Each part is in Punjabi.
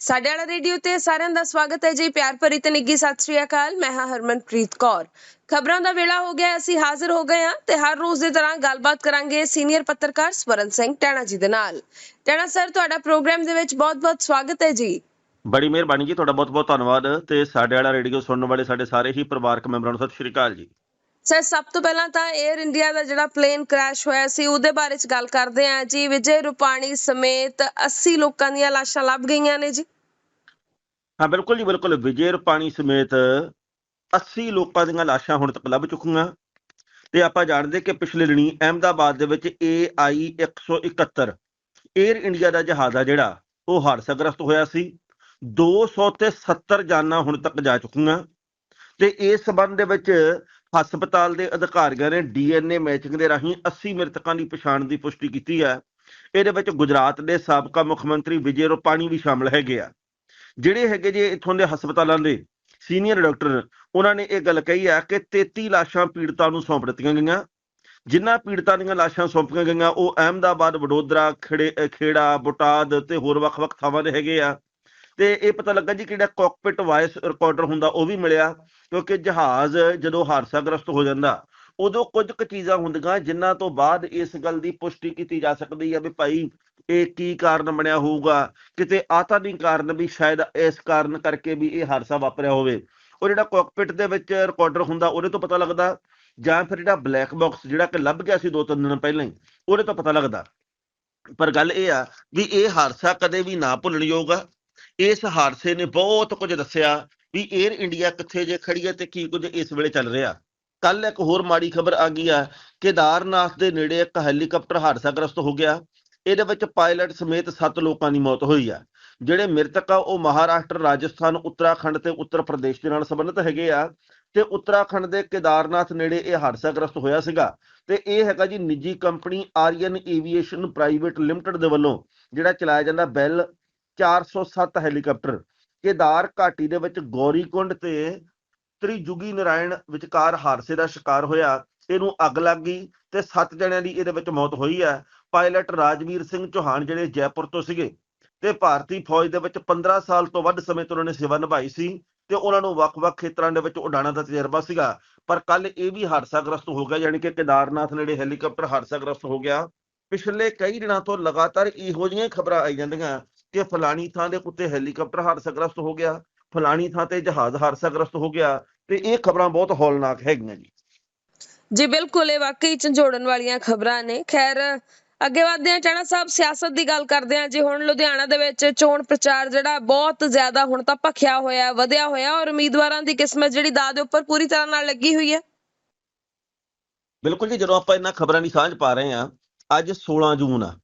ਸਾਡੇ ਵਾਲਾ ਰੇਡੀਓ ਤੇ ਸਾਰਿਆਂ ਦਾ ਸਵਾਗਤ ਹੈ ਜੀ। ਪਿਆਰ ਭਰੀ ਤੇ ਨਿੱਗੀ ਸਤਿ ਸ੍ਰੀ ਅਕਾਲ। ਮੈਂ ਹਾਂ ਹਰਮਨਪ੍ਰੀਤ ਕੌਰ। ਖਬਰਾਂ ਦਾ ਵੇਲਾ ਹੋ ਗਿਆ ਅਸੀਂ ਹਾਜ਼ਰ ਹੋ ਗਏ ਹਾਂ ਤੇ ਹਰ ਰੋਜ਼ ਦੀ ਤਰ੍ਹਾਂ ਗੱਲਬਾਤ ਕਰਾਂਗੇ ਸੀਨੀਅਰ ਪੱਤਰਕਾਰ ਸਵਰਨ ਸਿੰਘ ਟੈਣਾ ਜੀ ਦੇ ਨਾਲ। ਟੈਣਾ ਸਰ, ਤੁਹਾਡਾ ਪ੍ਰੋਗਰਾਮ ਦੇ ਵਿੱਚ ਬਹੁਤ-ਬਹੁਤ ਸਵਾਗਤ ਹੈ ਜੀ। ਬੜੀ ਮਿਹਰਬਾਨੀ ਜੀ। ਤੁਹਾਡਾ ਬਹੁਤ ਬਹੁਤ ਧੰਨਵਾਦ ਤੇ ਸਾਡੇ ਵਾਲਾ ਰੇਡੀਓ ਸੁਣਨ ਵਾਲੇ ਸਾਡੇ ਸਾਰੇ ਹੀ ਪਰਿਵਾਰਕ ਮੈਂਬਰਾਂ ਨੂੰ ਸਤਿ ਸ਼੍ਰੀ ਅਕਾਲ ਜੀ। ਸਰ, ਸਭ ਤੋਂ ਪਹਿਲਾਂ ਤਾਂ 에ਅਰ ਇੰਡੀਆ ਦਾ ਜਿਹੜਾ ਪਲੇਨ ਕ੍ਰੈਸ਼ ਹੋਇਆ ਸੀ, ਉਹਦੇ ਬਾਰੇ ਚ ਗੱਲ ਕਰਦੇ ਹਾਂ ਜੀ। ਵਿਜੇ ਰੁਪਾਣੀ ਸਮੇਤ 80 ਲੋਕਾਂ ਦੀਆਂ ਲਾਸ਼ਾਂ ਲੱਭ ਗਈਆਂ ਨੇ ਜੀ। ਹਾਂ, ਬਿਲਕੁਲ ਜੀ, ਬਿਲਕੁਲ। ਵਿਜੇ ਰੁਪਾਣੀ ਸਮੇਤ 80 ਲੋਕਾਂ ਦੀਆਂ ਲਾਸ਼ਾਂ ਹੁਣ ਤੱਕ ਲੱਭ ਚੁੱਕੀਆਂ। ਤੇ ਆਪਾਂ ਜਾਣਦੇ ਕਿ ਪਿਛਲੇ ਦਿਨੀ ਅਹਿਮਦਾਬਾਦ ਦੇ ਵਿੱਚ AI 171 에ਅਰ ਇੰਡੀਆ ਦਾ ਜਹਾਜ਼ ਆ ਜਿਹੜਾ, ਉਹ ਹਾਦਸਾਗ੍ਰਸਤ ਹੋਇਆ ਸੀ। 200 ਤੇ 70 ਜਾਨਾਂ ਹੁਣ ਤੱਕ ਜਾ ਚੁੱਕੀਆਂ। ਤੇ ਇਸ ਸਬੰਧ ਦੇ ਵਿੱਚ ਹਸਪਤਾਲ ਦੇ ਅਧਿਕਾਰੀਆਂ ਨੇ ਡੀਐਨਏ ਮੈਚਿੰਗ ਦੇ ਰਾਹੀਂ 80 ਮ੍ਰਿਤਕਾਂ ਦੀ ਪਛਾਣ ਦੀ ਪੁਸ਼ਟੀ ਕੀਤੀ ਹੈ। ਇਹਦੇ ਵਿੱਚ ਗੁਜਰਾਤ ਦੇ ਸਾਬਕਾ ਮੁੱਖ ਮੰਤਰੀ ਵਿਜੇ ਰੁਪਾਣੀ ਵੀ ਸ਼ਾਮਲ ਹੈਗੇ ਆ। ਜਿਹੜੇ ਹੈਗੇ ਜੇ ਇੱਥੋਂ ਦੇ ਹਸਪਤਾਲਾਂ ਦੇ ਸੀਨੀਅਰ ਡਾਕਟਰ, ਉਹਨਾਂ ਨੇ ਇਹ ਗੱਲ ਕਹੀ ਹੈ ਕਿ 33 ਲਾਸ਼ਾਂ ਪੀੜਤਾਂ ਨੂੰ ਸੌਂਪ ਦਿੱਤੀਆਂ ਗਈਆਂ। ਜਿਨ੍ਹਾਂ ਪੀੜਤਾਂ ਦੀਆਂ ਲਾਸ਼ਾਂ ਸੌਂਪੀਆਂ ਗਈਆਂ, ਉਹ ਅਹਿਮਦਾਬਾਦ, ਵਡੋਦਰਾ, ਖੇੜੇ, ਖੇੜਾ, ਬੁਟਾਦ ਤੇ ਹੋਰ ਵੱਖ-ਵੱਖ ਥਾਵਾਂ ਦੇ ਹੈਗੇ ਆ। ਤੇ ਇਹ ਪਤਾ ਲੱਗਾ ਜੀ ਕਿ ਜਿਹੜਾ ਕਾਕਪਿਟ ਵਾਇਸ ਰਿਕਾਰਡਰ ਹੁੰਦਾ, ਉਹ ਵੀ ਮਿਲਿਆ, ਕਿਉਂਕਿ ਜਹਾਜ਼ ਜਦੋਂ ਹਾਦਸਾਗ੍ਰਸਤ ਹੋ ਜਾਂਦਾ, ਉਦੋਂ ਕੁਝ ਕੁ ਚੀਜ਼ਾਂ ਹੁੰਦੀਆਂ ਜਿਨ੍ਹਾਂ ਤੋਂ ਬਾਅਦ ਇਸ ਗੱਲ ਦੀ ਪੁਸ਼ਟੀ ਕੀਤੀ ਜਾ ਸਕਦੀ ਹੈ ਵੀ ਭਾਈ ਇਹ ਕੀ ਕਾਰਨ ਬਣਿਆ ਹੋਊਗਾ, ਕਿਤੇ ਆ ਤਾਂ ਨਹੀਂ ਕਾਰਨ ਵੀ ਸ਼ਾਇਦ ਇਸ ਕਾਰਨ ਕਰਕੇ ਵੀ ਇਹ ਹਾਦਸਾ ਵਾਪਰਿਆ ਹੋਵੇ। ਉਹ ਜਿਹੜਾ ਕਾਕਪਿਟ ਦੇ ਵਿੱਚ ਰਿਕਾਰਡਰ ਹੁੰਦਾ, ਉਹਦੇ ਤੋਂ ਪਤਾ ਲੱਗਦਾ, ਜਾਂ ਫਿਰ ਜਿਹੜਾ ਬਲੈਕ ਬਾਕਸ ਜਿਹੜਾ ਕਿ ਲੱਭ ਗਿਆ ਸੀ ਦੋ ਤਿੰਨ ਦਿਨ ਪਹਿਲਾਂ ਹੀ, ਉਹਦੇ ਤੋਂ ਪਤਾ ਲੱਗਦਾ। ਪਰ ਗੱਲ ਇਹ ਆ ਵੀ ਇਹ ਹਾਦਸਾ ਕਦੇ ਵੀ ਨਾ ਭੁੱਲਣਯੋਗ ਆ। ਇਸ ਹਾਦਸੇ ਨੇ ਬਹੁਤ ਕੁਝ ਦੱਸਿਆ ਵੀ 에ਅਰ ਇੰਡੀਆ ਕਿੱਥੇ ਜੇ ਖੜੀ ਹੈ ਤੇ ਕੀ ਕੁਝ ਇਸ ਵੇਲੇ ਚੱਲ ਰਿਹਾ। ਕੱਲ ਇੱਕ ਹੋਰ ਮਾੜੀ ਖਬਰ ਆ ਗਈ ਆ, ਕੇਦਾਰਨਾਥ ਦੇ ਨੇੜੇ ਇੱਕ ਹੈਲੀਕਾਪਟਰ ਹਾਦਸਾਗ੍ਰਸਤ ਹੋ ਗਿਆ। ਇਹਦੇ ਵਿੱਚ ਪਾਇਲਟ ਸਮੇਤ 7 ਲੋਕਾਂ ਦੀ ਮੌਤ ਹੋਈ ਆ। ਜਿਹੜੇ ਮ੍ਰਿਤਕ ਆ, ਉਹ ਮਹਾਰਾਸ਼ਟਰ, ਰਾਜਸਥਾਨ, ਉੱਤਰਾਖੰਡ ਤੇ ਉੱਤਰ ਪ੍ਰਦੇਸ਼ ਦੇ ਨਾਲ ਸੰਬੰਧਿਤ ਹੈਗੇ ਆ ਤੇ ਉੱਤਰਾਖੰਡ ਦੇ ਕੇਦਾਰਨਾਥ ਨੇੜੇ ਇਹ ਹਾਦਸਾਗ੍ਰਸਤ ਹੋਇਆ ਸੀਗਾ। ਤੇ ਇਹ ਹੈਗਾ ਜੀ ਨਿੱਜੀ company Aryan aviation private limited ਦੇ ਵੱਲੋਂ ਜਿਹੜਾ ਚਲਾਇਆ ਜਾਂਦਾ ਬੈਲ 407 ਹੈਲੀਕਾਪਟਰ। ਕੇਦਾਰ ਘਾਟੀ ਦੇ ਵਿੱਚ ਗੌਰੀਕੁੰਡ ਤੇ ਤ੍ਰਿਜੁਗੀ ਨਰਾਇਣ ਵਿਚਕਾਰ ਹਾਦਸੇ ਦਾ ਸ਼ਿਕਾਰ ਹੋਇਆ। ਇਹਨੂੰ ਅੱਗ ਲੱਗ ਗਈ ਤੇ 7 ਜਣਿਆਂ ਦੀ ਇਹਦੇ ਵਿੱਚ ਮੌਤ ਹੋਈ ਹੈ। ਪਾਇਲਟ ਰਾਜਵੀਰ ਸਿੰਘ ਚੌਹਾਨ ਜਿਹੜੇ ਜੈਪੁਰ ਤੋਂ ਸੀਗੇ ਤੇ ਭਾਰਤੀ ਫੌਜ ਦੇ ਵਿੱਚ 15 ਸਾਲ ਤੋਂ ਵੱਧ ਸਮੇਂ ਤੋਂ ਉਹਨਾਂ ਨੇ ਸੇਵਾ ਨਿਭਾਈ ਸੀ ਤੇ ਉਹਨਾਂ ਨੂੰ ਵੱਖ-ਵੱਖ ਖੇਤਰਾਂ ਦੇ ਵਿੱਚ ਉਡਾਣਾਂ ਦਾ ਤਜਰਬਾ ਸੀਗਾ। ਪਰ ਕੱਲ ਇਹ ਵੀ ਹਾਦਸਾਗ੍ਰਸਤ ਹੋ ਗਿਆ, ਯਾਨੀ ਕਿ ਕੇਦਾਰਨਾਥ ਨੇੜੇ ਹੈਲੀਕਾਪਟਰ ਹਾਦਸਾਗ੍ਰਸਤ ਹੋ ਗਿਆ। ਪਿਛਲੇ ਕਈ ਦਿਨਾਂ ਤੋਂ ਲਗਾਤਾਰ ਇਹੋ ਜਿਹੀਆਂ ਖਬਰਾਂ ਆਈ ਜਾਂਦੀਆਂ। ਕਿ ਫਲਾਣੀ ਥਾਂ ਦੇ ਉੱਤੇ ਹੈਲੀਕਾਪਟਰ ਹਾਦਸਾਗ੍ਰਸਤ ਹੋ ਗਿਆ ਫਲਾਣੀ ਥਾਂ ਤੇ ਜਹਾਜ਼ ਹਾਦਸਾਗ੍ਰਸਤ ਹੋ ਗਿਆ ਤੇ ਇਹ ਖਬਰਾਂ ਬਹੁਤ ਹੌਲਨਾਕ ਹੈਗੀਆਂ ਜੀ। ਜੀ ਬਿਲਕੁਲ ਇਹ ਵਾਕਈ ਝੰਜੋੜਨ ਵਾਲੀਆਂ ਖਬਰਾਂ ਨੇ। ਖੈਰ ਅੱਗੇ ਵਧਦੇ ਹਾਂ ਚਾਣਾ ਸਾਹਿਬ ਸਿਆਸਤ ਦੀ ਗੱਲ ਕਰਦੇ ਹਾਂ ਜੀ। ਹੁਣ ਲੁਧਿਆਣਾ ਦੇ ਵਿੱਚ ਚੋਣ ਪ੍ਰਚਾਰ ਜਿਹੜਾ ਬਹੁਤ ਜ਼ਿਆਦਾ ਹੁਣ ਤਾਂ ਭਖਿਆ ਹੋਇਆ ਵਧਿਆ ਹੋਇਆ ਔਰ ਉਮੀਦਵਾਰਾਂ ਦੀ ਕਿਸਮਤ ਜਿਹੜੀ ਦਾਅ ਦੇ ਉੱਪਰ ਪੂਰੀ ਤਰ੍ਹਾਂ ਨਾਲ ਲੱਗੀ ਹੋਈ ਹੈ। ਬਿਲਕੁਲ ਜੀ ਜਦੋਂ ਆਪਾਂ ਇਹਨਾਂ ਖਬਰਾਂ ਦੀ ਸਾਂਝ ਪਾ ਰਹੇ ਹਾਂ ਅੱਜ 16 ਜੂਨ ਆ।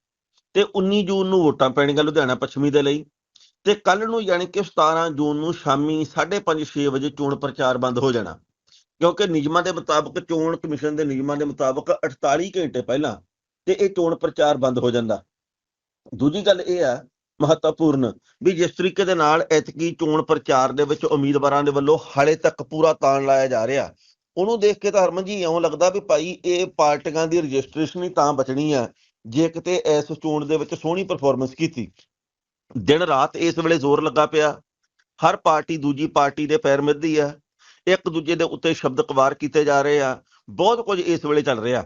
ਤੇ 19 ਜੂਨ ਨੂੰ ਵੋਟਾਂ ਪੈਣੀਆਂ ਲੁਧਿਆਣਾ ਪੱਛਮੀ ਦੇ ਲਈ। ਤੇ ਕੱਲ ਨੂੰ ਯਾਨੀ ਕਿ 17 ਜੂਨ ਨੂੰ ਸ਼ਾਮੀ 5:30 6 ਵਜੇ ਚੋਣ ਪ੍ਰਚਾਰ ਬੰਦ ਹੋ ਜਾਣਾ। ਕਿਉਂਕਿ ਨਿਯਮਾਂ ਦੇ ਮੁਤਾਬਕ ਚੋਣ ਕਮਿਸ਼ਨ ਦੇ ਨਿਯਮਾਂ ਦੇ ਮੁਤਾਬਕ 48 ਘੰਟੇ ਪਹਿਲਾਂ ਤੇ ਇਹ ਚੋਣ ਪ੍ਰਚਾਰ ਬੰਦ ਹੋ ਜਾਂਦਾ। ਦੂਜੀ ਗੱਲ ਇਹ ਆ, ਮਹੱਤਵਪੂਰਨ, ਵੀ ਜਿਸ ਤਰੀਕੇ ਦੇ ਨਾਲ ਐਤਕੀ ਚੋਣ ਪ੍ਰਚਾਰ ਦੇ ਵਿੱਚ ਉਮੀਦਵਾਰਾਂ ਦੇ ਵੱਲੋਂ ਹਾਲੇ ਤੱਕ ਪੂਰਾ ਤਾਣ ਲਾਇਆ ਜਾ ਰਿਹਾ, ਉਹਨੂੰ ਦੇਖ ਕੇ ਤਾਂ ਹਰਮਨ ਜੀ ਇਉਂ ਲੱਗਦਾ ਵੀ ਭਾਈ ਇਹ ਪਾਰਟੀਆਂ ਦੀ ਰਜਿਸਟ੍ਰੇਸ਼ਨ ਹੀ ਤਾਂ ਬਚਣੀ ਆ ਜੇ ਕਿਤੇ ਇਸ ਚੋਣ ਦੇ ਵਿੱਚ ਸੋਹਣੀ ਪਰਫਾਰਮੈਂਸ ਕੀਤੀ, ਦਿਨ ਰਾਤ ਇਸ ਵੇਲੇ ਜ਼ੋਰ ਲੱਗਾ ਪਿਆ, ਹਰ ਪਾਰਟੀ ਦੂਜੀ ਪਾਰਟੀ ਦੇ ਪੈਰ ਮਿੱਧੀ ਆ, ਇੱਕ ਦੂਜੇ ਦੇ ਉੱਤੇ ਸ਼ਬਦ ਕਵਾਰ ਕੀਤੇ ਜਾ ਰਹੇ ਆ, ਬਹੁਤ ਕੁਝ ਇਸ ਵੇਲੇ ਚੱਲ ਰਿਹਾ।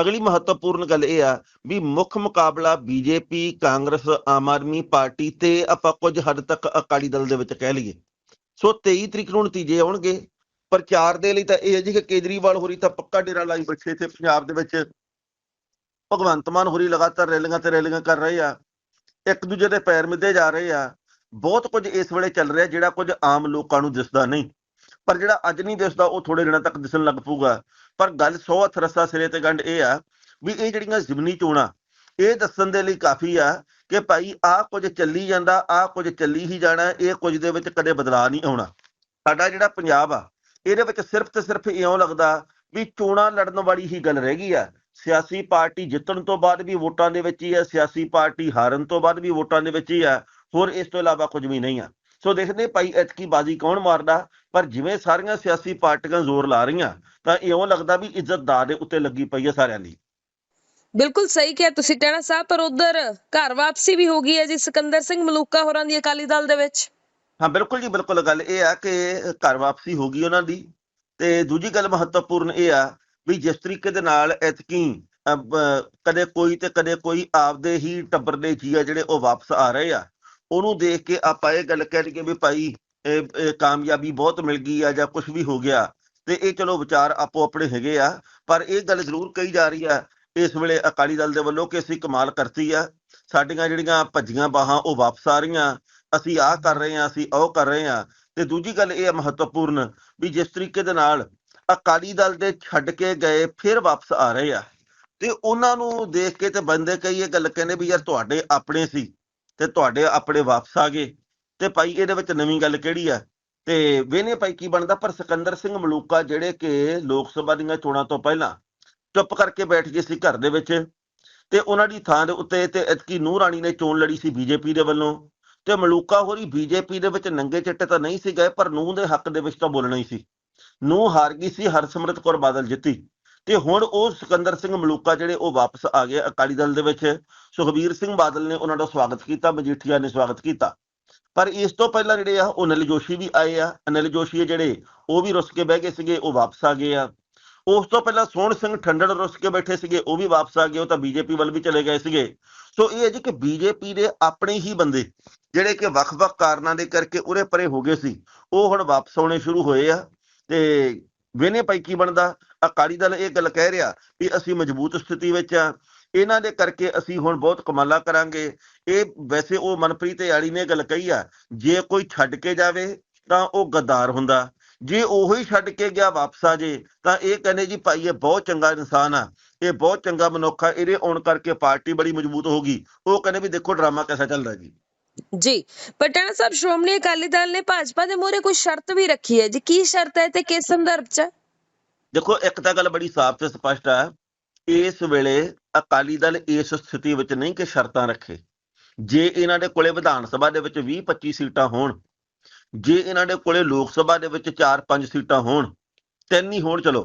ਅਗਲੀ ਮਹੱਤਵਪੂਰਨ ਗੱਲ ਇਹ ਆ ਵੀ ਮੁੱਖ ਮੁਕਾਬਲਾ ਬੀਜੇਪੀ, ਕਾਂਗਰਸ, ਆਮ ਆਦਮੀ ਪਾਰਟੀ ਤੇ ਆਪਾਂ ਕੁਝ ਹੱਦ ਤੱਕ ਅਕਾਲੀ ਦਲ ਦੇ ਵਿੱਚ ਕਹਿ ਲਈਏ। ਸੋ 23 ਤਰੀਕ ਨੂੰ ਨਤੀਜੇ ਆਉਣਗੇ। ਪ੍ਰਚਾਰ ਦੇ ਲਈ ਤਾਂ ਇਹ ਹੈ ਜੀ ਕਿ ਕੇਜਰੀਵਾਲ ਹੋਰੀ ਤਾਂ ਪੱਕਾ ਡੇਰਾ ਲਾਈ ਬੈਠੇ ਇੱਥੇ ਪੰਜਾਬ ਦੇ ਵਿੱਚ ਭਗਵੰਤ ਮਾਨ ਹੋਰੀ ਲਗਾਤਾਰ ਰੈਲੀਆਂ ਤੇ ਰੈਲੀਆਂ ਕਰ ਰਹੇ ਆ, ਇੱਕ ਦੂਜੇ ਦੇ ਪੈਰ ਮਿੱਧੇ ਜਾ ਰਹੇ ਆ, ਬਹੁਤ ਕੁਝ ਇਸ ਵੇਲੇ ਚੱਲ ਰਿਹਾ ਜਿਹੜਾ ਕੁਝ ਆਮ ਲੋਕਾਂ ਨੂੰ ਦਿਸਦਾ ਨਹੀਂ, ਪਰ ਜਿਹੜਾ ਅੱਜ ਨਹੀਂ ਦਿਸਦਾ ਉਹ ਥੋੜੇ ਦਿਨਾਂ ਤੱਕ ਦਿਸਣ ਲੱਗ ਪਊਗਾ, ਪਰ ਗੱਲ 100 ਹੱਥ ਰੱਸਾ ਸਿਰੇ ਤੇ ਗੰਢ ਇਹ ਆ ਵੀ ਇਹ ਜਿਹੜੀਆਂ ਜ਼ਿਮਨੀ ਚੋਣਾਂ, ਇਹ ਦੱਸਣ ਦੇ ਲਈ ਕਾਫੀ ਆ ਕਿ ਭਾਈ ਆਹ ਕੁਝ ਚੱਲੀ ਜਾਂਦਾ, ਆਹ ਕੁਝ ਚੱਲੀ ਹੀ ਜਾਣਾ, ਇਹ ਕੁਝ ਦੇ ਵਿੱਚ ਕਦੇ ਬਦਲਾਅ ਨਹੀਂ ਆਉਣਾ। ਸਾਡਾ ਜਿਹੜਾ ਪੰਜਾਬ ਆ, ਇਹਦੇ ਵਿੱਚ ਸਿਰਫ ਤੇ ਸਿਰਫ ਇਉਂ ਲੱਗਦਾ ਵੀ ਚੋਣਾਂ ਲੜਨ ਵਾਲੀ ਹੀ ਗੱਲ ਰਹਿ ਗਈ ਆ ਸਿਆਸੀ ਪਾਰਟੀ ਜਿੱਤਣ ਤੋਂ ਬਾਅਦ ਵੀ ਵੋਟਾਂ ਦੇ ਵਿੱਚ ਹੀ ਆ ਸਿਆਸੀ ਪਾਰਟੀ ਹਾਰਨ ਤੋਂ ਬਾਅਦ ਵੀ ਵੋਟਾਂ ਦੇ ਵਿੱਚ ਹੀ ਆ ਹੋਰ ਇਸ ਤੋਂ ਇਲਾਵਾ ਕੁਝ ਵੀ ਨਹੀਂ ਆ ਸੋ ਦੇਖਦੇ ਭਾਈ ਐਤਕੀ ਬਾਜ਼ੀ ਕੌਣ ਮਾਰਦਾ ਪਰ ਜਿਵੇਂ ਸਾਰੀਆਂ ਸਿਆਸੀ ਪਾਰਟੀਆਂ ਜ਼ੋਰ ਲਾ ਰਹੀਆਂ ਤਾਂ ਇਉਂ ਲੱਗਦਾ ਵੀ ਇੱਜ਼ਤਦਾਰ ਦੇ ਉੱਤੇ ਲੱਗੀ ਪਈ ਹੈ ਸਾਰਿਆਂ ਦੀ। ਬਿਲਕੁਲ ਸਹੀ ਕਿਹਾ ਤੁਸੀਂ ਟੈਣਾ ਸਾਹਿਬ ਪਰ ਉਧਰ ਘਰ ਵਾਪਸੀ ਵੀ ਹੋ ਗਈ ਹੈ ਜੀ ਸਿਕੰਦਰ ਸਿੰਘ ਮਲੂਕਾ ਹੋਰਾਂ ਦੀ ਅਕਾਲੀ ਦਲ ਦੇ ਵਿੱਚ। ਹਾਂ ਬਿਲਕੁਲ ਜੀ ਬਿਲਕੁਲ ਗੱਲ ਇਹ ਆ ਕਿ ਘਰ ਵਾਪਸੀ ਹੋ ਗਈ ਉਹਨਾਂ ਦੀ ਤੇ ਦੂਜੀ ਗੱਲ ਮਹੱਤਵਪੂਰਨ ਇਹ ਆ ਵੀ ਜਿਸ ਤਰੀਕੇ ਦੇ ਨਾਲ ਐਤਕੀ ਕਦੇ ਕੋਈ ਤੇ ਕਦੇ ਕੋਈ ਆਪਦੇ ਹੀ ਟੱਬਰ ਦੇ ਜੀ ਆ ਜਿਹੜੇ ਉਹ ਵਾਪਸ ਆ ਰਹੇ ਆ, ਉਹਨੂੰ ਦੇਖ ਕੇ ਆਪਾਂ ਇਹ ਗੱਲ ਕਹਿ ਲਈਏ ਵੀ ਭਾਈ ਇਹ ਕਾਮਯਾਬੀ ਬਹੁਤ ਮਿਲ ਗਈ ਆ ਜਾਂ ਕੁਝ ਵੀ ਹੋ ਗਿਆ, ਤੇ ਇਹ ਚਲੋ ਵਿਚਾਰ ਆਪੋ ਆਪਣੇ ਹੈਗੇ ਆ, ਪਰ ਇਹ ਗੱਲ ਜ਼ਰੂਰ ਕਹੀ ਜਾ ਰਹੀ ਆ, ਇਸ ਵੇਲੇ ਅਕਾਲੀ ਦਲ ਦੇ ਵੱਲੋਂ ਕਿ ਅਸੀਂ ਕਮਾਲ ਕਰਤੀ ਆ, ਸਾਡੀਆਂ ਜਿਹੜੀਆਂ ਭੱਜੀਆਂ ਬਾਹਾਂ ਉਹ ਵਾਪਸ ਆ ਰਹੀਆਂ, ਅਸੀਂ ਆਹ ਕਰ ਰਹੇ ਹਾਂ ਅਸੀਂ ਉਹ ਕਰ ਰਹੇ ਹਾਂ ਤੇ ਦੂਜੀ ਗੱਲ ਇਹ ਹੈ ਮਹੱਤਵਪੂਰਨ ਵੀ ਜਿਸ ਤਰੀਕੇ ਦੇ ਨਾਲ ਅਕਾਲੀ ਦਲ ਦੇ ਛੱਡ ਕੇ ਗਏ, ਫਿਰ ਵਾਪਸ ਆ ਰਹੇ ਆ। ਤੇ ਉਹਨਾਂ ਨੂੰ ਦੇਖ ਕੇ ਤੇ ਬੰਦੇ ਕਈ ਇਹ ਗੱਲ ਕਹਿੰਦੇ ਵੀ ਯਾਰ ਤੁਹਾਡੇ ਆਪਣੇ ਸੀ ਤੇ ਤੁਹਾਡੇ ਆਪਣੇ ਵਾਪਸ ਆ ਗਏ। ਤੇ ਭਾਈ ਇਹਦੇ ਵਿੱਚ ਨਵੀਂ ਗੱਲ ਕਿਹੜੀ ਆ? ਤੇ ਵੇਨੇ ਭਾਈ ਕੀ ਬਣਦਾ? ਪਰ ਸਿਕੰਦਰ ਸਿੰਘ ਮਲੂਕਾ ਜਿਹੜੇ ਕਿ ਲੋਕ ਸਭਾ ਦੀਆਂ ਚੋਣਾਂ ਤੋਂ ਪਹਿਲਾਂ ਚੁੱਪ ਕਰਕੇ ਬੈਠ ਗਏ ਸੀ ਘਰ ਦੇ ਵਿੱਚ ਤੇ ਉਹਨਾਂ ਦੀ ਥਾਂ ਦੇ ਉੱਤੇ ਤੇ ਇਤਕੀ ਨੂੰਹ ਰਾਣੀ ਨੇ ਚੋਣ ਲੜੀ ਸੀ ਬੀਜੇਪੀ ਦੇ ਵੱਲੋਂ। ਤੇ ਮਲੂਕਾ ਹੋਰੀ ਬੀਜੇਪੀ ਦੇ ਵਿੱਚ ਨੰਗੇ ਚਿੱਟੇ ਤਾਂ ਨਹੀਂ ਸੀ ਗਏ, ਪਰ ਨੂੰਹ ਦੇ ਹੱਕ ਦੇ ਵਿੱਚ ਤਾਂ ਬੋਲਣਾ ਹੀ ਸੀ। ਨੂੰ ਹਾਰ ਗਈ ਸੀ, ਹਰਸਿਮਰਤ ਕੌਰ ਬਾਦਲ ਜਿੱਤੀ। ਤੇ ਹੁਣ ਉਹ ਸਿਕੰਦਰ ਸਿੰਘ ਮਲੂਕਾ ਜਿਹੜੇ ਉਹ ਵਾਪਸ ਆ ਗਏ ਅਕਾਲੀ ਦਲ ਦੇ ਵਿੱਚ। ਸੁਖਬੀਰ ਸਿੰਘ ਬਾਦਲ ਨੇ ਉਹਨਾਂ ਦਾ ਸਵਾਗਤ ਕੀਤਾ, ਮਜੀਠੀਆ ਨੇ ਸਵਾਗਤ ਕੀਤਾ। ਪਰ ਇਸ ਤੋਂ ਪਹਿਲਾਂ ਜਿਹੜੇ ਆ, ਉਹ ਅਨਿਲ ਜੋਸ਼ੀ ਵੀ ਆਏ ਆ। ਅਨਿਲ ਜੋਸ਼ੀ ਜਿਹੜੇ, ਉਹ ਵੀ ਰੁੱਸ ਕੇ ਬਹਿ ਗਏ ਸੀਗੇ, ਉਹ ਵਾਪਸ ਆ ਗਏ ਆ। ਉਸ ਤੋਂ ਪਹਿਲਾਂ ਸੋਹਣ ਸਿੰਘ ਠੰਡੜ ਰੁੱਸ ਕੇ ਬੈਠੇ ਸੀਗੇ, ਉਹ ਵੀ ਵਾਪਸ ਆ ਗਏ, ਉਹ ਤਾਂ ਬੀਜੇਪੀ ਵੱਲ ਵੀ ਚਲੇ ਗਏ ਸੀਗੇ। ਸੋ ਇਹ ਹੈ ਜੀ ਕਿ ਬੀਜੇਪੀ ਦੇ ਆਪਣੇ ਹੀ ਬੰਦੇ, ਜਿਹੜੇ ਕਿ ਵੱਖ-ਵੱਖ ਕਾਰਨਾਂ ਦੇ ਕਰਕੇ ਉਰੇ ਪਰੇ ਹੋ ਗਏ ਸੀ, ਉਹ ਹੁਣ ਵਾਪਸ ਆਉਣੇ ਸ਼ੁਰੂ ਹੋਏ ਆ। ਤੇ ਵੇਨੇ ਭਾਈ ਕੀ ਬਣਦਾ? ਅਕਾਲੀ ਦਲ ਇਹ ਗੱਲ ਕਹਿ ਰਿਹਾ ਵੀ ਅਸੀਂ ਮਜ਼ਬੂਤ ਸਥਿਤੀ ਵਿੱਚ ਆ ਇਹਨਾਂ ਦੇ ਕਰਕੇ ਅਸੀਂ ਹੁਣ ਬਹੁਤ ਕਮਾਲਾ ਕਰਾਂਗੇ। ਇਹ ਵੈਸੇ ਉਹ ਮਨਪ੍ਰੀਤ ਯਾਲੀ ਨੇ ਇਹ ਗੱਲ ਕਹੀ ਆ, ਜੇ ਕੋਈ ਛੱਡ ਕੇ ਜਾਵੇ ਤਾਂ ਉਹ ਗੱਦਾਰ ਹੁੰਦਾ। ਜੇ ਉਹੋ ਹੀ ਛੱਡ ਕੇ ਗਿਆ ਵਾਪਸ ਆ ਜੇ, ਤਾਂ ਇਹ ਕਹਿੰਦੇ ਜੀ ਭਾਈ ਇਹ ਬਹੁਤ ਚੰਗਾ ਇਨਸਾਨ ਆ। ਇਹ ਬਹੁਤ ਚੰਗਾ ਮਨੁੱਖ ਆ। ਇਹਦੇ ਆਉਣ ਕਰਕੇ ਪਾਰਟੀ ਬੜੀ ਮਜ਼ਬੂਤ ਹੋ ਗਈ। ਉਹ ਕਹਿੰਦੇ ਵੀ ਦੇਖੋ ਡਰਾਮਾ ਕਿਹਦਾ ਚੱਲਦਾ ਜੀ। ਜੀ ਪਰ ਸਾਹਿਬ ਸ਼੍ਰੋਮਣੀ ਅਕਾਲੀ ਦਲ ਨੇ ਭਾਜਪਾ ਦੇ ਮੂਹਰੇ ਕੋਈ ਸ਼ਰਤ ਵੀ ਰੱਖੀ ਹੈ ਜੀ? ਕੀ ਸ਼ਰਤ ਹੈ ਤੇ ਕਿਸ ਸੰਦਰਭ 'ਚ? ਦੇਖੋ, ਇੱਕ ਤਾਂ ਗੱਲ ਬੜੀ ਸਾਫ਼ ਤੇ ਸਪਸ਼ਟ ਹੈ ਇਸ ਵੇਲੇ ਅਕਾਲੀ ਦਲ ਇਸ ਸਥਿਤੀ ਵਿੱਚ ਨਹੀਂ ਕਿ ਸ਼ਰਤਾਂ ਰੱਖੇ। ਜੇ ਇਹਨਾਂ ਦੇ ਕੋਲੇ ਵਿਧਾਨ ਸਭਾ ਦੇ ਵਿੱਚ 20 25 ਸੀਟਾਂ ਹੋਣ, ਜੇ ਇਹਨਾਂ ਦੇ ਕੋਲੇ ਲੋਕ ਸਭਾ ਦੇ ਵਿੱਚ 4-5 ਸੀਟਾਂ ਹੋਣ, ਤਿੰਨ ਹੀ ਹੋਣ, ਚਲੋ।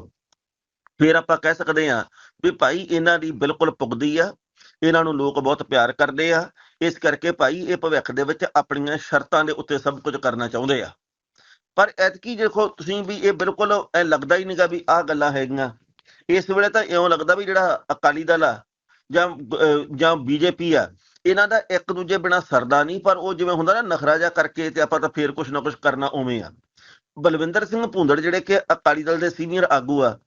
ਫਿਰ ਆਪਾਂ ਕਹਿ ਸਕਦੇ ਹਾਂ ਵੀ ਭਾਈ ਇਹਨਾਂ ਦੀ ਬਿਲਕੁਲ ਪੁਗਦੀ ਆ। ਇਹਨਾਂ ਨੂੰ ਲੋਕ ਬਹੁਤ ਪਿਆਰ ਕਰਦੇ ਆ। ਇਸ ਕਰਕੇ ਭਾਈ ਇਹ ਭਵਿੱਖ ਦੇ ਵਿੱਚ ਆਪਣੀਆਂ ਸ਼ਰਤਾਂ ਦੇ ਉੱਤੇ ਸਭ ਕੁਝ ਕਰਨਾ ਚਾਹੁੰਦੇ ਆ। ਪਰ ਐਤਕੀ ਦੇਖੋ ਤੁਸੀਂ ਵੀ ਇਹ ਬਿਲਕੁਲ ਐ ਲੱਗਦਾ ਹੀ ਨਹੀਂਗਾ ਵੀ ਆਹ ਗੱਲਾਂ ਹੈਗੀਆਂ। ਇਸ ਵੇਲੇ ਤਾਂ ਇਉਂ ਲੱਗਦਾ ਵੀ ਜਿਹੜਾ ਅਕਾਲੀ ਦਲ ਆ ਜਾਂ ਅਹ, ਜਾਂ ਬੀਜੇਪੀ ਆ, ਇਹਨਾਂ ਦਾ ਇੱਕ ਦੂਜੇ ਬਿਨਾ ਸਰਦਾ ਨਹੀਂ, ਪਰ ਉਹ ਜਿਵੇਂ ਹੁੰਦਾ ਨਾ ਨਖਰਾ ਜਾ ਕਰਕੇ ਤੇ ਆਪਾਂ ਤਾਂ ਫੇਰ ਕੁਝ ਨਾ ਕੁਝ ਕਰਨਾ ਉਵੇਂ ਆ। ਬਲਵਿੰਦਰ ਸਿੰਘ ਭੁੰਦੜ ਜਿਹੜੇ ਕਿ ਅਕਾਲੀ ਦਲ ਦੇ ਸੀਨੀਅਰ ਆਗੂ ਆ,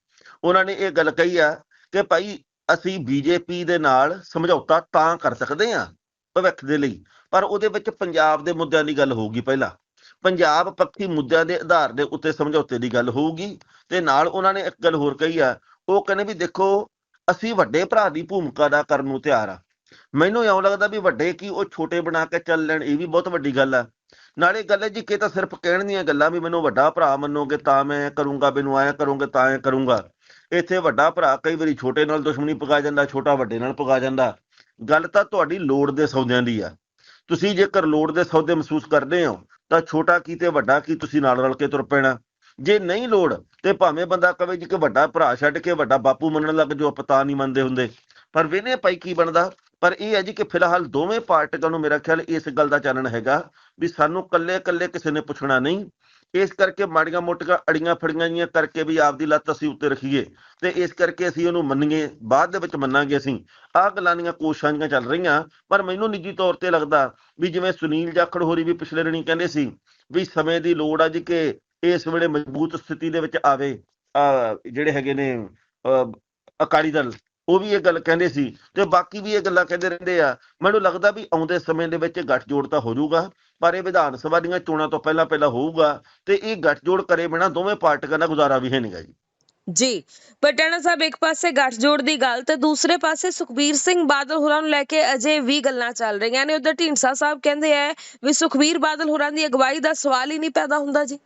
ਉਹਨਾਂ ਨੇ ਇਹ ਗੱਲ ਕਹੀ ਆ ਕਿ ਭਾਈ ਅਸੀਂ ਬੀਜੇਪੀ ਦੇ ਨਾਲ ਸਮਝੌਤਾ ਤਾਂ ਕਰ ਸਕਦੇ ਆ ਭਵਿੱਖ ਦੇ ਲਈ। ਪਰ ਉਹਦੇ ਵਿੱਚ ਪੰਜਾਬ ਦੇ ਮੁੱਦਿਆਂ ਦੀ ਗੱਲ ਹੋਊਗੀ ਪਹਿਲਾਂ। ਪੰਜਾਬ ਪੱਖੀ ਮੁੱਦਿਆਂ ਦੇ ਆਧਾਰ ਦੇ ਉੱਤੇ ਸਮਝੌਤੇ ਦੀ ਗੱਲ ਹੋਊਗੀ ਤੇ ਨਾਲ ਉਹਨਾਂ ਨੇ ਇੱਕ ਗੱਲ ਹੋਰ ਕਹੀ ਆ, ਉਹ ਕਹਿੰਦੇ ਵੀ ਦੇਖੋ, ਅਸੀਂ ਵੱਡੇ ਭਰਾ ਦੀ ਭੂਮਿਕਾ ਦਾ ਕਰਨ ਨੂੰ ਤਿਆਰ ਆ। ਮੈਨੂੰ ਇਉਂ ਲੱਗਦਾ ਵੀ ਵੱਡੇ ਕੀ ਉਹ ਛੋਟੇ ਬਣਾ ਕੇ ਚੱਲ ਲੈਣ, ਇਹ ਵੀ ਬਹੁਤ ਵੱਡੀ ਗੱਲ ਆ। ਨਾਲੇ ਗੱਲ ਹੈ ਜੀ, ਕਿ ਤਾਂ ਸਿਰਫ ਕਹਿਣ ਦੀਆਂ ਗੱਲਾਂ ਵੀ ਮੈਨੂੰ ਵੱਡਾ ਭਰਾ ਮੰਨੋਗੇ ਤਾਂ ਮੈਂ ਕਰੂੰਗਾ, ਮੈਨੂੰ ਆਇਆ ਕਰੋਗੇ ਤਾਂ ਐ ਕਰੂੰਗਾ। ਇੱਥੇ ਵੱਡਾ ਭਰਾ ਕਈ ਵਾਰੀ ਛੋਟੇ ਨਾਲ ਦੁਸ਼ਮਣੀ ਪਕਾ ਜਾਂਦਾ, ਛੋਟਾ ਵੱਡੇ ਨਾਲ ਪਕਾ ਜਾਂਦਾ। ਗੱਲ ਤਾਂ ਤੁਹਾਡੀ ਲੋੜ ਦੇ ਸੌਦਿਆਂ ਦੀ ਆ। ਤੁਸੀਂ ਜੇਕਰ ਲੋੜ ਦੇ ਸੌਦੇ ਮਹਿਸੂਸ ਕਰਦੇ ਹੋ, ਤਾਂ ਛੋਟਾ ਕੀ ਤੇ ਵੱਡਾ ਕੀ ਤੁਸੀਂ ਨਾਲ ਰਲ ਕੇ ਤੁਰ ਪੈਣਾ। ਜੇ ਨਹੀਂ ਲੋੜ, ਤੇ ਭਾਵੇਂ ਬੰਦਾ ਕਵੇ ਜੀ ਕਿ ਵੱਡਾ ਭਰਾ ਛੱਡ ਕੇ ਵੱਡਾ ਬਾਪੂ ਮੰਨਣ ਲੱਗ ਜੋ ਪਤਾ ਨਹੀਂ ਮੰਨਦੇ ਹੁੰਦੇ। ਪਰ ਵੇਨੇ ਪਾਈ ਕੀ ਬਣਦਾ? ਪਰ ਇਹ ਹੈ ਜੀ ਕਿ ਫਿਲਹਾਲ ਦੋਵੇਂ ਪਾਰਟੀਆਂ ਨੂੰ ਮੇਰਾ ਖਿਆਲ ਇਸ ਗੱਲ ਦਾ ਚਾਨਣ ਹੈਗਾ ਵੀ ਸਾਨੂੰ ਕੱਲੇ-ਕੱਲੇ ਕਿਸੇ ਨੇ ਪੁੱਛਣਾ ਨਹੀਂ। ਇਸ ਕਰਕੇ ਮਾੜੀਆਂ ਮੋਟੀਆਂ ਅੜੀਆਂ ਫੜੀਆਂ ਜੀਆਂ ਕਰਕੇ ਵੀ ਆਪਦੀ ਲੱਤ ਅਸੀਂ ਉੱਤੇ ਰੱਖੀਏ ਤੇ ਇਸ ਕਰਕੇ ਅਸੀਂ ਉਹਨੂੰ ਮੰਨੀਏ ਬਾਅਦ ਦੇ ਵਿੱਚ ਮੰਨਾਂਗੇ ਅਸੀਂ। ਆਹ ਗੱਲਾਂ ਦੀਆਂ ਕੋਸ਼ਿਸ਼ਾਂ ਜੀਆਂ ਚੱਲ ਰਹੀਆਂ ਪਰ ਮੈਨੂੰ ਨਿੱਜੀ ਤੌਰ ਤੇ ਲੱਗਦਾ ਵੀ ਜਿਵੇਂ ਸੁਨੀਲ ਜਾਖੜ ਹੋਰੀ ਵੀ ਪਿਛਲੇ ਦਿਨੀ ਕਹਿੰਦੇ ਸੀ ਵੀ ਸਮੇਂ ਦੀ ਲੋੜ ਆ ਜੀ ਕਿ ਇਸ ਵੇਲੇ ਮਜ਼ਬੂਤ ਸਥਿਤੀ ਦੇ ਵਿੱਚ ਆਵੇ ਆ ਜਿਹੜੇ ਹੈਗੇ ਨੇ ਅਹ, ਅਕਾਲੀ ਦਲ। ਉਹ ਵੀ ਇਹ ਗੱਲ ਕਹਿੰਦੇ ਸੀ ਤੇ ਬਾਕੀ ਵੀ ਇਹ ਗੱਲਾਂ ਕਹਿੰਦੇ ਰਹਿੰਦੇ ਆ। ਮੈਨੂੰ ਲੱਗਦਾ ਵੀ ਆਉਂਦੇ ਸਮੇਂ ਦੇ ਵਿੱਚ ਗੱਠਜੋੜ ਤਾਂ ਹੋ ਜਾਊਗਾ ਪਰ ਇਹ ਵਿਧਾਨ ਸਭਾ ਦੀਆਂ ਚੋਣਾਂ ਤੋਂ ਪਹਿਲਾਂ ਪਹਿਲਾਂ ਹੋਊਗਾ ਤੇ ਇਹ ਗੱਠਜੋੜ ਕਰੇ ਬਿਨਾ ਦੋਵੇਂ ਪਾਰਟੀਆਂ ਦਾ ਗੁਜ਼ਾਰਾ ਵੀ ਹੈ ਨਹੀਂਗਾ ਜੀ। ਜੀ ਪਰ ਟੈਣਾ ਸਾਹਿਬ ਇੱਕ ਪਾਸੇ ਗੱਠਜੋੜ ਦੀ ਗੱਲ ਤੇ ਦੂਸਰੇ ਪਾਸੇ ਸੁਖਬੀਰ ਸਿੰਘ ਬਾਦਲ ਹੋਰਾਂ ਨੂੰ ਲੈ ਕੇ ਅਜੇ ਵੀ ਗੱਲਾਂ ਚੱਲ ਰਹੀਆਂ ਨੇ। ਉਧਰ ਢੀਂਡਸਾ ਸਾਹਿਬ ਕਹਿੰਦੇ ਆ ਵੀ ਸੁਖਬੀਰ ਬਾਦਲ ਹੋਰਾਂ ਦੀ ਅਗਵਾਈ ਦਾ ਸਵਾਲ ਹੀ ਨਹੀਂ ਪੈਦਾ ਹੁੰਦਾ ਜੀ।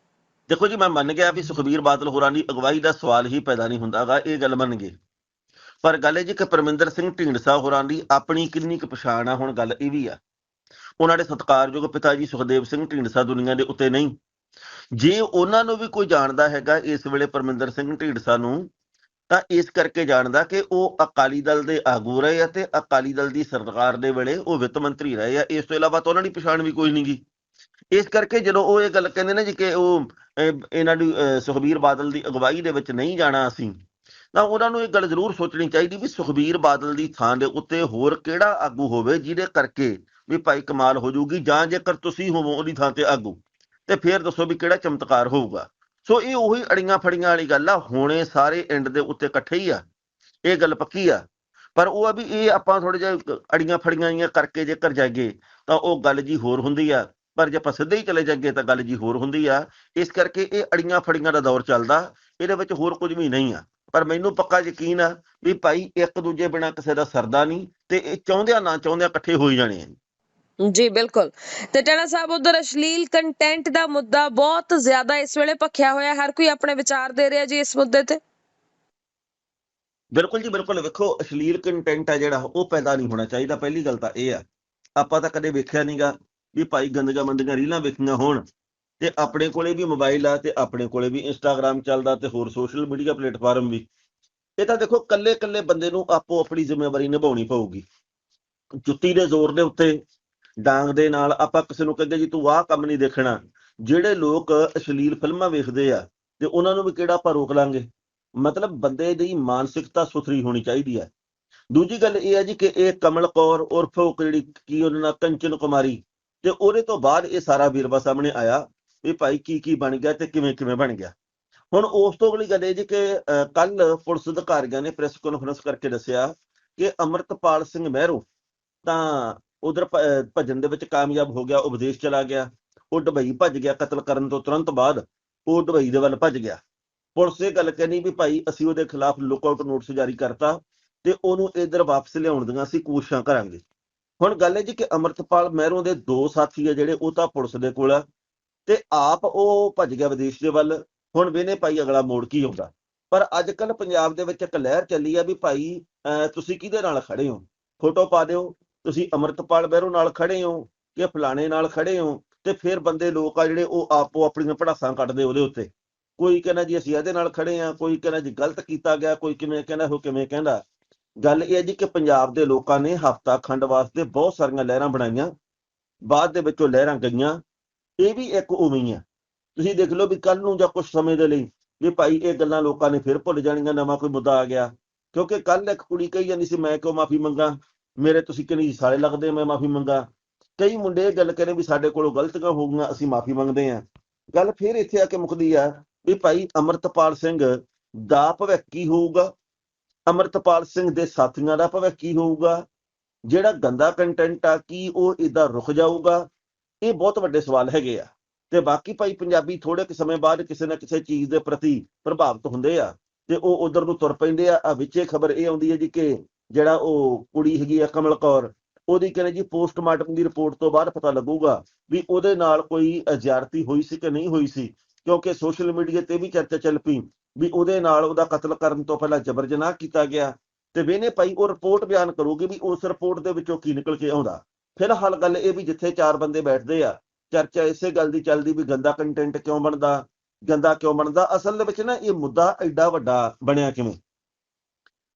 ਦੇਖੋ ਜੀ ਮੈਂ ਮੰਨ ਗਿਆ ਵੀ ਸੁਖਬੀਰ ਬਾਦਲ ਹੋਰਾਂ ਦੀ ਅਗਵਾਈ ਦਾ ਸਵਾਲ ਹੀ ਪੈਦਾ ਨਹੀਂ ਹੁੰਦਾਗਾ ਇਹ ਗੱਲ ਮੰਨ ਗਏ। ਪਰ ਗੱਲ ਇਹ ਜੀ ਕਿ ਪਰਮਿੰਦਰ ਸਿੰਘ ਢੀਂਡਸਾ ਹੋਰਾਂ ਦੀ ਆਪਣੀ ਕਿੰਨੀ ਕੁ ਪਛਾਣ ਆ, ਹੁਣ ਗੱਲ ਇਹ ਵੀ ਆ। ਉਹਨਾਂ ਦੇ ਸਤਿਕਾਰਯੋਗ ਪਿਤਾ ਜੀ ਸੁਖਦੇਵ ਸਿੰਘ ਢੀਂਡਸਾ ਦੁਨੀਆ ਦੇ ਉੱਤੇ ਨਹੀਂ। ਜੇ ਉਹਨਾਂ ਨੂੰ ਵੀ ਕੋਈ ਜਾਣਦਾ ਹੈਗਾ ਇਸ ਵੇਲੇ ਪਰਮਿੰਦਰ ਸਿੰਘ ਢੀਂਡਸਾ ਨੂੰ, ਤਾਂ ਇਸ ਕਰਕੇ ਜਾਣਦਾ ਕਿ ਉਹ ਅਕਾਲੀ ਦਲ ਦੇ ਆਗੂ ਰਹੇ ਆ ਤੇ ਅਕਾਲੀ ਦਲ ਦੀ ਸਰਕਾਰ ਦੇ ਵੇਲੇ ਉਹ ਵਿੱਤ ਮੰਤਰੀ ਰਹੇ ਆ। ਇਸ ਤੋਂ ਇਲਾਵਾ ਤਾਂ ਉਹਨਾਂ ਦੀ ਪਛਾਣ ਵੀ ਕੋਈ ਨਹੀਂ ਗੀ। ਇਸ ਕਰਕੇ ਜਦੋਂ ਉਹ ਇਹ ਗੱਲ ਕਹਿੰਦੇ ਨੇ ਜੀ ਕਿ ਉਹ ਇਹਨਾਂ ਦੀ ਸੁਖਬੀਰ ਬਾਦਲ ਦੀ ਅਗਵਾਈ ਦੇ ਵਿੱਚ ਨਹੀਂ ਜਾਣਾ ਅਸੀਂ ਤਾਂ ਉਹਨਾਂ ਨੂੰ ਇਹ ਗੱਲ ਜ਼ਰੂਰ ਸੋਚਣੀ ਚਾਹੀਦੀ ਵੀ ਸੁਖਬੀਰ ਬਾਦਲ ਦੀ ਥਾਂ ਦੇ ਉੱਤੇ ਹੋਰ ਕਿਹੜਾ ਆਗੂ ਹੋਵੇ ਜਿਹਦੇ ਕਰਕੇ ਵੀ ਭਾਈ ਕਮਾਲ ਹੋ ਜਾਊਗੀ ਜਾਂ ਜੇਕਰ ਤੁਸੀਂ ਹੋਵੋ ਉਹਦੀ ਥਾਂ ਤੇ ਆਗੂ, ਤੇ ਫਿਰ ਦੱਸੋ ਵੀ ਕਿਹੜਾ ਚਮਤਕਾਰ ਹੋਊਗਾ। ਸੋ ਇਹ ਉਹੀ ਅੜੀਆਂ ਫੜੀਆਂ ਵਾਲੀ ਗੱਲ ਆ, ਹੁਣੇ ਸਾਰੇ ਐਂਡ ਦੇ ਉੱਤੇ ਇਕੱਠੇ ਹੀ ਆ, ਇਹ ਗੱਲ ਪੱਕੀ ਆ। ਪਰ ਉਹ ਆ ਵੀ ਇਹ ਆਪਾਂ ਥੋੜੇ ਜਿਹਾ ਅੜੀਆਂ ਫੜੀਆਂ ਜੀਆਂ ਕਰਕੇ ਜੇਕਰ ਜਾਗੇ ਤਾਂ ਉਹ ਗੱਲ ਜੀ ਹੋਰ ਹੁੰਦੀ ਆ। ਪਰ ਜੇ ਆਪਾਂ ਸਿੱਧੇ ਹੀ ਚਲੇ ਜਾਗੇ ਤਾਂ ਗੱਲ ਜੀ ਹੋਰ ਹੁੰਦੀ ਆ। ਇਸ ਕਰਕੇ ਇਹ ਅੜੀਆਂ ਫੜੀਆਂ ਦਾ ਦੌਰ ਚੱਲਦਾ, ਇਹਦੇ ਵਿੱਚ ਹੋਰ ਕੁਝ ਵੀ ਨਹੀਂ ਆ। ਪਰ ਮੈਨੂੰ ਪੱਕਾ ਯਕੀਨ ਆ ਵੀ ਭਾਈ ਇੱਕ ਦੂਜੇ ਬਿਨਾ ਕਿਸੇ ਦਾ ਸਰਦਾ ਨਹੀਂ ਤੇ ਇਹ ਚਾਹੁੰਦਿਆਂ ਨਾ ਚਾਹੁੰਦਿਆਂ ਇਕੱਠੇ ਹੋ ਹੀ ਜਾਣੇ ਆ ਜੀ। ਬਿਲਕੁਲ। ਤੇ ਟਣਾ ਸਾਹਿਬ ਉਧਰ ਅਸ਼ਲੀਲ ਕੰਟੈਂਟ ਦਾ ਮੁੱਦਾ ਬਹੁਤ ਜ਼ਿਆਦਾ ਇਸ ਵੇਲੇ ਭਖਿਆ ਹੋਇਆ। ਹਰ ਕੋਈ ਆਪਣੇ ਵਿਚਾਰ ਦੇ ਰਿਹਾ ਜੀ ਇਸ ਮੁੱਦੇ ਤੇ? ਬਿਲਕੁਲ ਜੀ ਬਿਲਕੁਲ। ਵੇਖੋ ਅਸ਼ਲੀਲ ਕੰਟੈਂਟ ਆ ਜਿਹੜਾ ਉਹ ਪੈਦਾ ਨਹੀਂ ਹੋਣਾ ਚਾਹੀਦਾ। ਪਹਿਲੀ ਗੱਲ ਤਾਂ ਇਹ ਆ ਆਪਾਂ ਤਾਂ ਕਦੇ ਵੇਖਿਆ ਨਹੀਂਗਾ ਵੀ ਭਾਈ ਗੰਦੀਆਂ ਮੰਦੀਆਂ ਰੀਲਾਂ ਵੇਖੀਆਂ ਹੋਣ। ਤੇ ਆਪਣੇ ਕੋਲੇ ਵੀ ਮੋਬਾਈਲ ਆ ਤੇ ਆਪਣੇ ਕੋਲੇ ਵੀ ਇੰਸਟਾਗ੍ਰam ਚੱਲਦਾ ਤੇ ਹੋਰ ਸੋਸ਼ਲ ਮੀਡੀਆ ਪਲੇਟਫਾਰਮ ਵੀ। ਇਹ ਤਾਂ ਦੇਖੋ ਕੱਲੇ ਕੱਲੇ ਬੰਦੇ ਨੂੰ ਆਪੋ ਆਪਣੀ ਜ਼ਿੰਮੇਵਾਰੀ ਨਿਭਾਉਣੀ ਪਊਗੀ। ਜੁੱਤੀ ਦੇ ਜ਼ੋਰ ਦੇ ਉੱਤੇ, ਡਾਂਗ ਦੇ ਨਾਲ ਆਪਾਂ ਕਿਸੇ ਨੂੰ ਕਹਿੰਦੇ ਜੀ ਤੂੰ ਆਹ ਕੰਮ ਨਹੀਂ ਦੇਖਣਾ। ਜਿਹੜੇ ਲੋਕ ਅਸ਼ਲੀਲ ਫਿਲਮਾਂ ਵੇਖਦੇ ਆ ਤੇ ਉਹਨਾਂ ਨੂੰ ਵੀ ਕਿਹੜਾ ਆਪਾਂ ਰੋਕ ਲਾਂਗੇ? ਮਤਲਬ ਬੰਦੇ ਦੀ ਮਾਨਸਿਕਤਾ ਸੁਥਰੀ ਹੋਣੀ ਚਾਹੀਦੀ ਹੈ ਦੂਜੀ ਗੱਲ ਇਹ ਹੈ ਜੀ ਕਿ ਇਹ ਕਮਲ ਕੌਰ ਉਰਫ ਜਿਹੜੀ ਕੀ ਉਹਨਾਂ ਨਾਲ ਕੰਚਨ ਕੁਮਾਰੀ ਤੇ ਉਹਦੇ ਤੋਂ ਬਾਅਦ ਇਹ ਸਾਰਾ ਵੀਰਵਾ ਸਾਹਮਣੇ ਆਇਆ। ਵੀ ਭਾਈ ਕੀ ਕੀ ਬਣ ਗਿਆ ਤੇ ਕਿਵੇਂ ਕਿਵੇਂ ਬਣ ਗਿਆ। ਹੁਣ ਉਸ ਤੋਂ ਅਗਲੀ ਗੱਲ ਇਹ ਜੀ ਕਿ ਕੱਲ ਪੁਲਿਸ ਅਧਿਕਾਰੀਆਂ ਨੇ ਪ੍ਰੈਸ ਕਾਨਫਰੰਸ ਕਰਕੇ ਦੱਸਿਆ ਕਿ ਅਮਰਤਪਾਲ ਸਿੰਘ ਮਹਿਰੂ ਤਾਂ ਉਧਰ ਭੱਜਣ ਦੇ ਵਿੱਚ ਕਾਮਯਾਬ ਹੋ ਗਿਆ ਉਪਦੇਸ਼ ਚਲਾ ਗਿਆ। ਉਹ ਦੁਬਈ ਭੱਜ ਗਿਆ ਕਤਲ ਕਰਨ ਤੋਂ ਤੁਰੰਤ ਬਾਅਦ, ਉਹ ਦੁਬਈ ਦੇ ਵੱਲ ਭੱਜ ਗਿਆ। ਪੁਲਿਸ ਇਹ ਗੱਲ ਕਹਿੰਦੀ ਵੀ ਭਾਈ ਅਸੀਂ ਉਹਦੇ ਖਿਲਾਫ ਲੁੱਕਆਊਟ ਨੋਟਿਸ ਜਾਰੀ ਕਰਤਾ ਤੇ ਉਹਨੂੰ ਇਧਰ ਵਾਪਸ ਲਿਆਉਣ ਦੀਆਂ ਅਸੀਂ ਕੋਸ਼ਿਸ਼ਾਂ ਕਰਾਂਗੇ। ਹੁਣ ਗੱਲ ਹੈ ਜੀ ਕਿ ਅਮਰਤਪਾਲ ਮਹਿਰੋਂ ਦੇ ਦੋ ਸਾਥੀ ਆ ਜਿਹੜੇ, ਉਹ ਤਾਂ ਪੁਲਿਸ ਦੇ ਕੋਲ ਆ। ਤੇ ਆਪ ਉਹ ਭੱਜ ਗਿਆ ਵਿਦੇਸ਼ ਦੇ ਵੱਲ, ਹੁਣ ਵੇਨੇ ਭਾਈ ਅਗਲਾ ਮੋੜ ਕੀ ਆਉਂਦਾ। ਪਰ ਅੱਜ ਕੱਲ ਪੰਜਾਬ ਦੇ ਵਿੱਚ ਇੱਕ ਲਹਿਰ ਚੱਲੀ ਆ ਵੀ ਭਾਈ, ਅਹ ਤੁਸੀਂ ਕਿਹਦੇ ਨਾਲ ਖੜੇ ਹੋ? ਫੋਟੋ ਪਾ ਦਿਓ, ਤੁਸੀਂ ਅਮਰਤਪਾਲ ਮਹਿਰੋਂ ਨਾਲ ਖੜੇ ਹੋ ਕਿ ਫਲਾਣੇ ਨਾਲ ਖੜੇ ਹੋ? ਤੇ ਫਿਰ ਬੰਦੇ ਲੋਕ ਆ ਜਿਹੜੇ ਉਹ ਆਪੋ ਆਪਣੀਆਂ ਪੜਾਸਾਂ ਕੱਢਦੇ ਉਹਦੇ ਉੱਤੇ। ਕੋਈ ਕਹਿੰਦਾ ਜੀ ਅਸੀਂ ਇਹਦੇ ਨਾਲ ਖੜੇ ਆ ਕੋਈ ਕਹਿੰਦਾ ਜੀ ਗਲਤ ਕੀਤਾ ਗਿਆ, ਕੋਈ ਕਿਵੇਂ ਕਹਿੰਦਾ, ਉਹ ਕਿਵੇਂ ਕਹਿੰਦਾ। ਗੱਲ ਇਹ ਹੈ ਜੀ ਕਿ ਪੰਜਾਬ ਦੇ ਲੋਕਾਂ ਨੇ ਹਫਤਾ ਖੰਡ ਵਾਸਤੇ ਬਹੁਤ ਸਾਰੀਆਂ ਲਹਿਰਾਂ ਬਣਾਈਆਂ। ਬਾਅਦ ਦੇ ਵਿੱਚ ਉਹ ਲਹਿਰਾਂ ਗਈਆਂ। ਇਹ ਵੀ ਇੱਕ ਉਵੇਂ ਹੀ ਆ। ਤੁਸੀਂ ਦੇਖ ਲਓ ਵੀ ਕੱਲ ਨੂੰ ਜਾਂ ਕੁਝ ਸਮੇਂ ਦੇ ਲਈ ਵੀ ਭਾਈ ਇਹ ਗੱਲਾਂ ਲੋਕਾਂ ਨੇ ਫਿਰ ਭੁੱਲ ਜਾਣੀਆਂ, ਨਵਾਂ ਕੋਈ ਮੁੱਦਾ ਆ ਗਿਆ। ਕਿਉਂਕਿ ਕੱਲ ਇੱਕ ਕੁੜੀ ਕਹੀ ਜਾਂਦੀ ਸੀ, ਮੈਂ ਕਿਉਂ ਮਾਫੀ ਮੰਗਾ? ਮੇਰੇ ਤੁਸੀਂ ਕਿੰਨੀ ਸਾਲੇ ਲੱਗਦੇ ਮੈਂ ਮਾਫੀ ਮੰਗਾ? ਕਈ ਮੁੰਡੇ ਇਹ ਗੱਲ ਕਹਿੰਦੇ ਵੀ ਸਾਡੇ ਕੋਲੋਂ ਗਲਤੀਆਂ ਹੋ ਗਈਆਂ, ਅਸੀਂ ਮਾਫੀ ਮੰਗਦੇ ਆ ਗੱਲ ਫਿਰ ਇੱਥੇ ਆ ਕੇ ਮੁੱਕਦੀ ਆ ਵੀ ਭਾਈ ਅਮਰਤਪਾਲ ਸਿੰਘ ਦਾ ਭਵਿੱਖ ਕੀ ਹੋਊਗਾ? ਅਮਰਤਪਾਲ ਸਿੰਘ ਦੇ ਸਾਥੀਆਂ ਦਾ ਭਵਿੱਖ ਕੀ ਹੋਊਗਾ? ਜਿਹੜਾ ਗੰਦਾ ਕੰਟੈਂਟ ਆ, ਕੀ ਉਹ ਇਦਾਂ ਰੁਕ ਜਾਊਗਾ? ਇਹ ਬਹੁਤ ਵੱਡੇ ਸਵਾਲ ਹੈਗੇ ਆ। ਤੇ ਬਾਕੀ ਭਾਈ ਪੰਜਾਬੀ ਥੋੜੇ ਕੁ ਸਮੇਂ ਬਾਅਦ ਕਿਸੇ ਨਾ ਕਿਸੇ ਚੀਜ਼ ਦੇ ਪ੍ਰਤੀ ਪ੍ਰਭਾਵਿਤ ਹੁੰਦੇ ਆ ਤੇ ਉਹ ਉਧਰ ਨੂੰ ਤੁਰ ਪੈਂਦੇ ਆ। ਆ ਵਿੱਚੇ ਖਬਰ ਇਹ ਆਉਂਦੀ ਹੈ ਜੀ ਕਿ ਜਿਹੜਾ ਉਹ ਕੁੜੀ ਹੈਗੀ ਆ ਕਮਲ ਕੌਰ, ਉਹਦੀ ਕਹਿੰਦੇ ਜੀ ਪੋਸਟਮਾਰਟਮ ਦੀ ਰਿਪੋਰਟ ਤੋਂ ਬਾਅਦ ਪਤਾ ਲੱਗੂਗਾ ਵੀ ਉਹਦੇ ਨਾਲ ਕੋਈ ਜ਼ਿਆਰਤੀ ਹੋਈ ਸੀ ਕਿ ਨਹੀਂ ਹੋਈ ਸੀ, ਕਿਉਂਕਿ ਸੋਸ਼ਲ ਮੀਡੀਆ ਤੇ ਵੀ ਚਰਚਾ ਚੱਲ ਪਈ ਵੀ ਉਹਦੇ ਨਾਲ ਉਹਦਾ ਕਤਲ ਕਰਨ ਤੋਂ ਪਹਿਲਾਂ ਜਬਰ ਜਨਾਹ ਕੀਤਾ ਗਿਆ ਤੇ ਵੇਨੇ ਭਾਈ ਉਹ ਰਿਪੋਰਟ ਬਿਆਨ ਕਰੂਗੀ ਵੀ ਉਸ ਰਿਪੋਰਟ ਦੇ ਵਿੱਚੋਂ ਕੀ ਨਿਕਲ ਕੇ ਆਉਂਦਾ। ਫਿਲਹਾਲ ਗੱਲ ਇਹ ਵੀ ਜਿੱਥੇ ਚਾਰ ਬੰਦੇ ਬੈਠਦੇ ਆ, ਚਰਚਾ ਇਸੇ ਗੱਲ ਦੀ ਚੱਲਦੀ ਵੀ ਗੰਦਾ ਕੰਟੈਂਟ ਕਿਉਂ ਬਣਦਾ, ਗੰਦਾ ਕਿਉਂ ਬਣਦਾ? ਅਸਲ ਦੇ ਵਿੱਚ ਨਾ ਇਹ ਮੁੱਦਾ ਐਡਾ ਵੱਡਾ ਬਣਿਆ ਕਿਵੇਂ?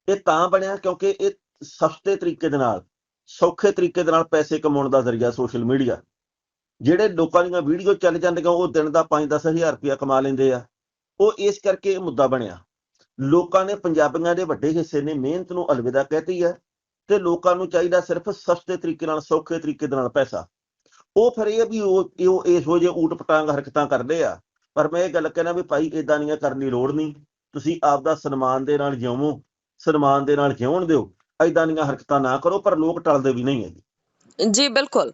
ਇਹ ਤਾਂ ਬਣਿਆ ਕਿਉਂਕਿ ਇਹ ਸਸਤੇ ਤਰੀਕੇ ਦੇ ਨਾਲ, ਸੌਖੇ ਤਰੀਕੇ ਦੇ ਨਾਲ ਪੈਸੇ ਕਮਾਉਣ ਦਾ ਜ਼ਰੀਆ ਸੋਸ਼ਲ ਮੀਡੀਆ ਜਿਹੜੇ ਲੋਕਾਂ ਦੀਆਂ ਵੀਡੀਓ ਚੱਲ ਜਾਂਦੀਆਂ, ਉਹ ਦਿਨ ਦਾ 5-10 ਹਜ਼ਾਰ ਰੁਪਇਆ ਕਮਾ ਲੈਂਦੇ ਆ। ਉਹ ਇਸ ਕਰਕੇ ਇਹ ਮੁੱਦਾ ਬਣਿਆ। ਲੋਕਾਂ ਨੇ ਪੰਜਾਬੀਆਂ ਦੇ ਵੱਡੇ ਹਿੱਸੇ ਨੇ ਮਿਹਨਤ ਨੂੰ ਅਲਵਿਦਾ ਕਹਿਤੀ ਹੈ ਤੇ ਲੋਕਾਂ ਨੂੰ ਚਾਹੀਦਾ ਸਿਰਫ ਸਸਤੇ ਤਰੀਕੇ ਨਾਲ ਸੌਖੇ ਤਰੀਕੇ ਦੇ ਨਾਲ ਪੈਸਾ। ਉਹ ਫਿਰ ਇਹ ਵੀ ਉਹ ਇਹੋ ਜਿਹੇ ਊਟ ਪਟਾਂਗ ਹਰਕਤਾਂ ਕਰਦੇ ਆ। ਪਰ ਮੈਂ ਇਹ ਗੱਲ ਕਹਿਣਾ ਵੀ ਭਾਈ ਇਦਾਂ ਨਹੀਂ ਕਰਨ ਦੀ ਲੋੜ ਨਹੀਂ। ਤੁਸੀਂ ਆਪਦਾ ਸਨਮਾਨ ਦੇ ਨਾਲ ਜਿਉਵੋ ਸਨਮਾਨ ਦੇ ਨਾਲ ਜਿਉਣ ਦਿਓ। ਇਦਾਂ ਦੀਆਂ ਹਰਕਤਾਂ ਨਾ ਕਰੋ ਪਰ ਲੋਕ ਟਲਦੇ ਵੀ ਨਹੀਂ ਹੈ ਜੀ ਬਿਲਕੁਲ।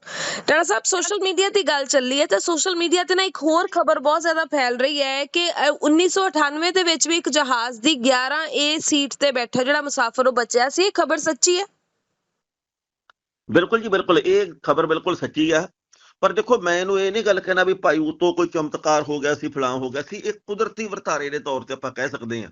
ਟਣਾ ਸਾਹਿਬ ਸੋਸ਼ਲ ਮੀਡੀਆ ਦੀ ਗੱਲ ਚੱਲੀ ਹੈ ਤਾਂ ਸੋਸ਼ਲ ਮੀਡੀਆ ਤੇ ਨਾ ਇੱਕ ਹੋਰ ਖਬਰ ਬਹੁਤ ਜ਼ਿਆਦਾ ਫੈਲ ਰਹੀ ਹੈ ਕਿ ਅ, 1998 ਦੇ ਵਿੱਚ ਵੀ ਇੱਕ ਜਹਾਜ਼ ਦੀ 11 ਏ ਸੀਟ ਤੇ ਬੈਠਾ ਜਿਹੜਾ ਮੁਸਾਫਰ ਉਹ ਬਚਿਆ ਸੀ। ਇਹ ਖਬਰ ਸੱਚੀ ਹੈ? ਬਿਲਕੁਲ ਜੀ, ਬਿਲਕੁਲ, ਇਹ ਖਬਰ ਬਿਲਕੁਲ ਸੱਚੀ ਆ। ਪਰ ਦੇਖੋ, ਮੈਂ ਇਹਨੂੰ ਇਹ ਨਹੀਂ ਗੱਲ ਕਹਿਣਾ ਵੀ ਭਾਈ ਉਤੋਂ ਕੋਈ ਚਮਤਕਾਰ ਹੋ ਗਿਆ ਸੀ ਫਲਾਂ ਹੋ ਗਿਆ ਸੀ, ਇਹ ਕੁਦਰਤੀ ਵਰਤਾਰੇ ਦੇ ਤੌਰ ਤੇ ਆਪਾਂ ਕਹਿ ਸਕਦੇ ਹਾਂ।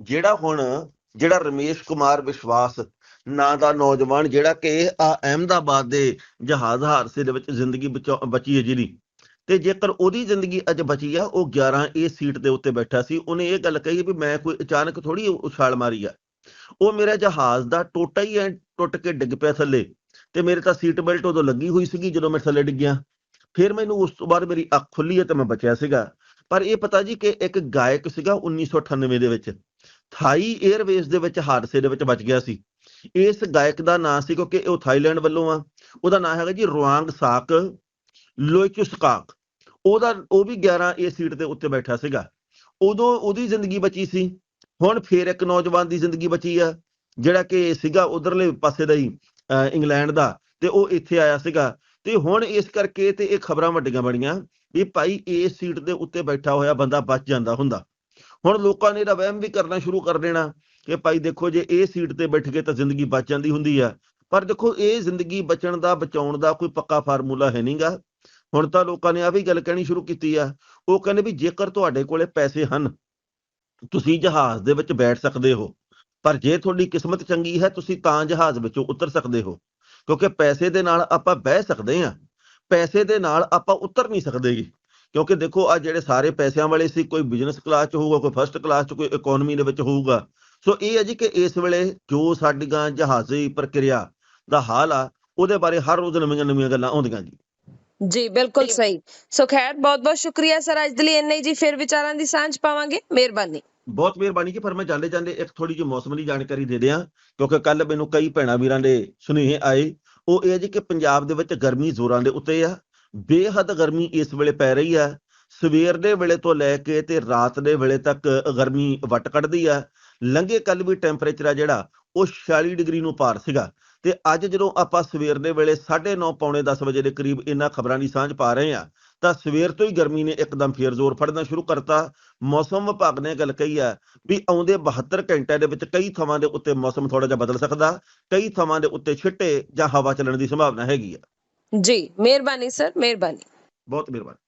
ਜਿਹੜਾ ਹੁਣ, ਜਿਹੜਾ ਰਮੇਸ਼ ਕੁਮਾਰ ਵਿਸ਼ਵਾਸ ਨਾਂ ਦਾ ਨੌਜਵਾਨ, ਜਿਹੜਾ ਕਿ ਆ ਅਹਿਮਦਾਬਾਦ ਦੇ ਜਹਾਜ਼ ਹਾਦਸੇ ਦੇ ਵਿੱਚ ਜ਼ਿੰਦਗੀ ਬਚਾ- ਬਚੀ ਹੈ ਜਿਹਦੀ ਤੇ ਜੇਕਰ ਉਹਦੀ ਜ਼ਿੰਦਗੀ ਅੱਜ ਬਚੀ ਆ, ਉਹ 11 ਏ ਸੀਟ ਦੇ ਉੱਤੇ ਬੈਠਾ ਸੀ, ਉਹਨੇ ਇਹ ਗੱਲ ਕਹੀ ਵੀ ਮੈਂ ਕੋਈ ਅਚਾਨਕ ਥੋੜੀ ਉਛਾਲ ਮਾਰੀ ਆ। ਉਹ ਮੇਰਾ ਜਹਾਜ਼ ਦਾ ਟੋਟਾ ਹੀ ਐ ਟੁੱਟ ਕੇ ਡਿੱਗ ਪਿਆ ਥੱਲੇ। ਤੇ ਮੇਰੇ ਤਾਂ ਸੀਟ ਬੈਲਟ ਉਦੋਂ ਲੱਗੀ ਹੋਈ ਸੀਗੀ ਜਦੋਂ ਮੈਂ ਥੱਲੇ ਡਿੱਗਿਆ। ਫਿਰ ਮੈਨੂੰ ਉਸ ਤੋਂ ਬਾਅਦ ਮੇਰੀ ਅੱਖ ਖੁੱਲੀ ਹੈ ਤੇ ਮੈਂ ਬਚਿਆ ਸੀਗਾ। ਪਰ ਇਹ ਪਤਾ ਜੀ ਕਿ ਇੱਕ ਗਾਇਕ ਸੀਗਾ 1998 ਦੇ ਵਿੱਚ। ਥਾਈ 에ਅਰਵੇਜ਼ ਦੇ ਵਿੱਚ ਹਾਦਸੇ ਦੇ ਵਿੱਚ ਬਚ ਗਿਆ ਸੀ। ਇਸ ਗਾਇਕ ਦਾ ਨਾਂ ਸੀ ਕਿਉਂਕਿ ਉਹ ਥਾਈਲੈਂਡ ਵੱਲੋਂ ਆ। ਉਹਦਾ ਨਾਂ ਹੈਗਾ ਜੀ ਰੋਆਂਗ ਸਾਕ ਲੋਇਚੁਸਕਾਕ। ਉਹਦਾ, ਉਹ ਵੀ 11 ਏ ਸੀਟ ਦੇ ਉੱਤੇ ਬੈਠਾ ਸੀਗਾ। ਉਦੋਂ ਉਹਦੀ ਜ਼ਿੰਦਗੀ ਬਚੀ ਸੀ। ਹੁਣ ਫੇਰ ਇੱਕ ਨੌਜਵਾਨ ਦੀ ਜ਼ਿੰਦਗੀ ਬਚੀ ਆ, ਜਿਹੜਾ ਕਿ ਸੀਗਾ ਉਧਰਲੇ ਪਾਸੇ ਦਾ ਹੀ। ਇੰਗਲੈਂਡ ਦਾ, ਤੇ ਉਹ ਇੱਥੇ ਆਇਆ ਸੀਗਾ। ਤੇ ਹੁਣ ਇਸ ਕਰਕੇ ਤੇ ਇਹ ਖਬਰਾਂ ਵੱਡੀਆਂ ਬੜੀਆਂ ਵੀ ਭਾਈ ਇਸ ਸੀਟ ਦੇ ਉੱਤੇ ਬੈਠਾ ਹੋਇਆ ਬੰਦਾ ਬਚ ਜਾਂਦਾ ਹੁੰਦਾ। ਹੁਣ ਲੋਕਾਂ ਨੇ ਇਹਦਾ ਵਹਿਮ ਵੀ ਕਰਨਾ ਸ਼ੁਰੂ ਕਰ ਦੇਣਾ ਕਿ ਭਾਈ ਦੇਖੋ ਜੇ ਇਹ ਸੀਟ ਤੇ ਬੈਠ ਗਏ ਤਾਂ ਜ਼ਿੰਦਗੀ ਬਚ ਜਾਂਦੀ ਹੁੰਦੀ ਆ। ਪਰ ਦੇਖੋ ਇਹ ਜ਼ਿੰਦਗੀ ਬਚਣ ਦਾ, ਬਚਾਉਣ ਦਾ ਕੋਈ ਪੱਕਾ ਫਾਰਮੂਲਾ ਹੈ ਨਹੀਂਗਾ। ਹੁਣ ਤਾਂ ਲੋਕਾਂ ਨੇ ਆ ਵੀ ਗੱਲ ਕਹਿਣੀ ਸ਼ੁਰੂ ਕੀਤੀ ਆ। ਉਹ ਕਹਿੰਦੇ ਵੀ ਜੇਕਰ ਤੁਹਾਡੇ ਕੋਲੇ ਪੈਸੇ ਹਨ, ਤੁਸੀਂ ਜਹਾਜ਼ ਦੇ ਵਿੱਚ ਬੈਠ ਸਕਦੇ ਹੋ। ਪਰ ਜੇ ਤੁਹਾਡੀ ਕਿਸਮਤ ਚੰਗੀ ਹੈ, ਤੁਸੀਂ ਤਾਂ ਜਹਾਜ਼ ਵਿੱਚੋਂ ਉਤਰ ਸਕਦੇ ਹੋ। ਕਿਉਂਕਿ ਪੈਸੇ ਦੇ ਨਾਲ ਆਪਾਂ ਬਹਿ ਸਕਦੇ ਹਾਂ। ਪੈਸੇ ਦੇ ਨਾਲ ਆਪਾਂ ਉਤਰ ਨਹੀਂ ਸਕਦੇ ਕਿਉਂਕਿ ਦੇਖੋ ਆ ਜਿਹੜੇ ਸਾਰੇ ਪੈਸਿਆਂ ਵਾਲੇ ਸੀ, ਕੋਈ ਬਿਜ਼ਨਸ ਕਲਾਸ ਚ ਹੋਊਗਾ, ਕੋਈ ਫਰਸਟ ਕਲਾਸ ਚ, ਕੋਈ ਇਕਨੋਮੀ ਦੇ ਵਿੱਚ ਹੋਊਗਾ। ਸੋ ਇਹ ਹੈ ਜੀ ਕਿ ਇਸ ਵੇਲੇ ਜੋ ਸਾਡੀਆਂ ਜਹਾਜ਼ੀ ਪ੍ਰਕਿਰਿਆ ਦਾ ਹਾਲ ਆ, ਉਹਦੇ ਬਾਰੇ ਹਰ ਰੋਜ਼ ਨਵੀਆਂ ਨਵੀਆਂ ਗੱਲਾਂ ਆਉਂਦੀਆਂ ਜੀ। ਜੀ, ਬਿਲਕੁਲ ਸਹੀ। ਸੋ ਖੈਰ ਬਹੁਤ ਬਹੁਤ ਸ਼ੁਕਰੀਆ ਸਰ। ਅੱਜ ਦੇ ਲਈ ਇੰਨੇ ਜੀ। ਫਿਰ ਵਿਚਾਰਾਂ ਦੀ ਸਾਂਝ ਪਾਵਾਂਗੇ। ਮਿਹਰਬਾਨੀ। ਬਹੁਤ ਮਿਹਰਬਾਨੀ ਜੀ ਪਰ ਮੈਂ ਜਾਂਦੇ ਜਾਂਦੇ ਇੱਕ ਥੋੜੀ ਜਿਹੀ ਮੌਸਮ ਦੀ ਜਾਣਕਾਰੀ ਦੇ ਦਿਆਂ, ਕਿਉਂਕਿ ਕੱਲ ਮੈਨੂੰ ਕਈ ਭੈਣਾਂ ਵੀਰਾਂ ਦੇ ਸੁਨੇਹੇ ਆਏ। ਉਹ ਇਹ ਜੀ ਕਿ ਪੰਜਾਬ ਦੇ ਵਿੱਚ ਗਰਮੀ ਜ਼ੋਰਾਂ ਦੇ ਉੱਤੇ ਆ। ਬੇਹੱਦ ਗਰਮੀ ਇਸ ਵੇਲੇ ਪੈ ਰਹੀ ਆ। ਸਵੇਰ ਦੇ ਵੇਲੇ ਤੋਂ ਲੈ ਕੇ ਤੇ ਰਾਤ ਦੇ ਵੇਲੇ ਤੱਕ ਗਰਮੀ ਵੱਟ ਕੱਢਦੀ ਆ। ਲੰਘੇ ਕੱਲ ਵੀ ਟੈਂਪਰੇਚਰ ਆ ਜਿਹੜਾ, ਉਹ 46 ਡਿਗਰੀ ਨੂੰ ਪਾਰ ਸੀਗਾ। ਤੇ ਅੱਜ ਜਦੋਂ ਆਪਾਂ ਸਵੇਰ ਦੇ ਵੇਲੇ 9:30 ਪੌਣੇ 10 ਵਜੇ ਦੇ ਕਰੀਬ ਇਹਨਾਂ ਖਬਰਾਂ ਦੀ ਸਾਂਝ ਪਾ ਰਹੇ ਆ ਤਾਂ ਸਵੇਰ ਤੋਂ ਹੀ ਗਰਮੀ ਨੇ ਇੱਕਦਮ ਫੇਰ ਜ਼ੋਰ ਫੜਨਾ ਸ਼ੁਰੂ ਕਰਤਾ। ਮੌਸਮ ਵਿਭਾਗ ਨੇ ਗੱਲ ਕਹੀ ਆ ਵੀ ਆਉਂਦੇ 72 ਘੰਟਿਆਂ ਦੇ ਵਿੱਚ ਕਈ ਥਾਵਾਂ ਦੇ ਉੱਤੇ ਮੌਸਮ ਥੋੜਾ ਜਿਹਾ ਬਦਲ ਸਕਦਾ ਕਈ ਥਾਵਾਂ ਦੇ ਉੱਤੇ ਛਿੱਟੇ ਜਾਂ ਹਵਾ ਚੱਲਣ ਦੀ ਸੰਭਾਵਨਾ ਹੈਗੀ ਆ। ਜੀ ਮਿਹਰਬਾਨੀ ਸਰ ਮਿਹਰਬਾਨੀ। ਬਹੁਤ ਮਿਹਰਬਾਨੀ।